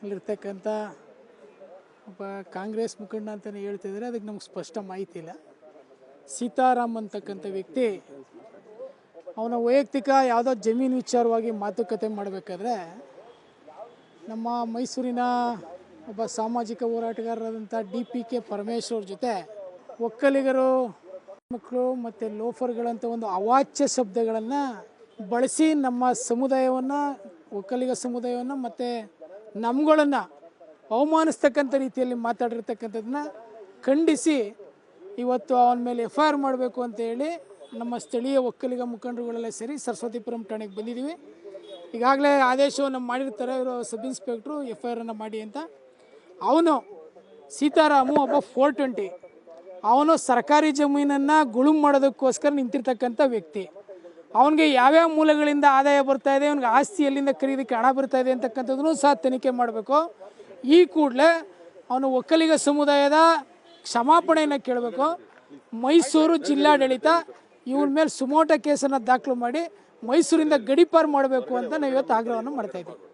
ಅಲ್ಲಿರ್ತಕ್ಕಂಥ ಒಬ್ಬ ಕಾಂಗ್ರೆಸ್ ಮುಖಂಡ ಅಂತಲೇ ಹೇಳ್ತಿದ್ದಾರೆ ಅದಕ್ಕೆ ನಮ್ಗೆ ಸ್ಪಷ್ಟ ಮಾಹಿತಿ ಇಲ್ಲ. ಸೀತಾರಾಮ್ ಅಂತಕ್ಕಂಥ ವ್ಯಕ್ತಿ ಅವನ ವೈಯಕ್ತಿಕ ಯಾವುದೋ ಜಮೀನು ವಿಚಾರವಾಗಿ ಮಾತುಕತೆ ಮಾಡಬೇಕಾದ್ರೆ ನಮ್ಮ ಮೈಸೂರಿನ ಒಬ್ಬ ಸಾಮಾಜಿಕ ಹೋರಾಟಗಾರರಾದಂಥ ಡಿ ಪಿ ಕೆ ಪರಮೇಶ್ವರ್ ಜೊತೆ ಒಕ್ಕಲಿಗರು, ಮಕ್ಕಳು ಮತ್ತು ಲೋಫರ್ಗಳಂಥ ಒಂದು ಅವಾಚ್ಯ ಶಬ್ದಗಳನ್ನು ಬಳಸಿ ನಮ್ಮ ಸಮುದಾಯವನ್ನು, ಒಕ್ಕಲಿಗ ಸಮುದಾಯವನ್ನು ಮತ್ತು ನಮ್ಗಳನ್ನು ಅವಮಾನಿಸ್ತಕ್ಕಂಥ ರೀತಿಯಲ್ಲಿ ಮಾತಾಡಿರ್ತಕ್ಕಂಥದನ್ನ ಖಂಡಿಸಿ ಇವತ್ತು ಅವನ ಮೇಲೆ ಎಫ್ ಐ ಆರ್ ಮಾಡಬೇಕು ಅಂತ ಹೇಳಿ ನಮ್ಮ ಸ್ಥಳೀಯ ಒಕ್ಕಲಿಗ ಮುಖಂಡರುಗಳೆಲ್ಲ ಸೇರಿ ಸರಸ್ವತಿಪುರಂ ಠಾಣೆಗೆ ಬಂದಿದ್ದೀವಿ. ಈಗಾಗಲೇ ಆದೇಶವನ್ನು ಮಾಡಿರ್ತಾರೆ ಇವರು ಸಬ್ ಇನ್ಸ್ಪೆಕ್ಟ್ರು ಎಫ್ ಐ ಆರನ್ನು ಮಾಡಿ ಅಂತ. ಅವನು ಸೀತಾರಾಮು ಒಬ್ಬ ಫೋರ್ ಟ್ವೆಂಟಿ. ಅವನು ಸರ್ಕಾರಿ ಜಮೀನನ್ನು ಗುಳುಮ್ ಮಾಡೋದಕ್ಕೋಸ್ಕರ ನಿಂತಿರ್ತಕ್ಕಂಥ ವ್ಯಕ್ತಿ. ಅವನಿಗೆ ಯಾವ್ಯಾವ ಮೂಲಗಳಿಂದ ಆದಾಯ ಬರ್ತಾ ಇದೆ, ಅವ್ನಿಗೆ ಆಸ್ತಿ ಎಲ್ಲಿಂದ ಖರೀದಿಕ್ಕೆ ಹಣ ಬರ್ತಾ ಇದೆ ಅಂತಕ್ಕಂಥದ್ದನ್ನು ಸಹ ತನಿಖೆ ಮಾಡಬೇಕು. ಈ ಕೂಡಲೇ ಅವನು ಒಕ್ಕಲಿಗ ಸಮುದಾಯದ ಕ್ಷಮಾಪಣೆಯನ್ನು ಕೇಳಬೇಕು. ಮೈಸೂರು ಜಿಲ್ಲಾಡಳಿತ ಇವನ ಮೇಲೆ ಸುಮೋಟ ಕೇಸನ್ನು ದಾಖಲು ಮಾಡಿ ಮೈಸೂರಿಂದ ಗಡಿಪಾರು ಮಾಡಬೇಕು ಅಂತ ನಾವು ಇವತ್ತು ಆಗ್ರಹವನ್ನು ಮಾಡ್ತಾ ಇದ್ದೀವಿ.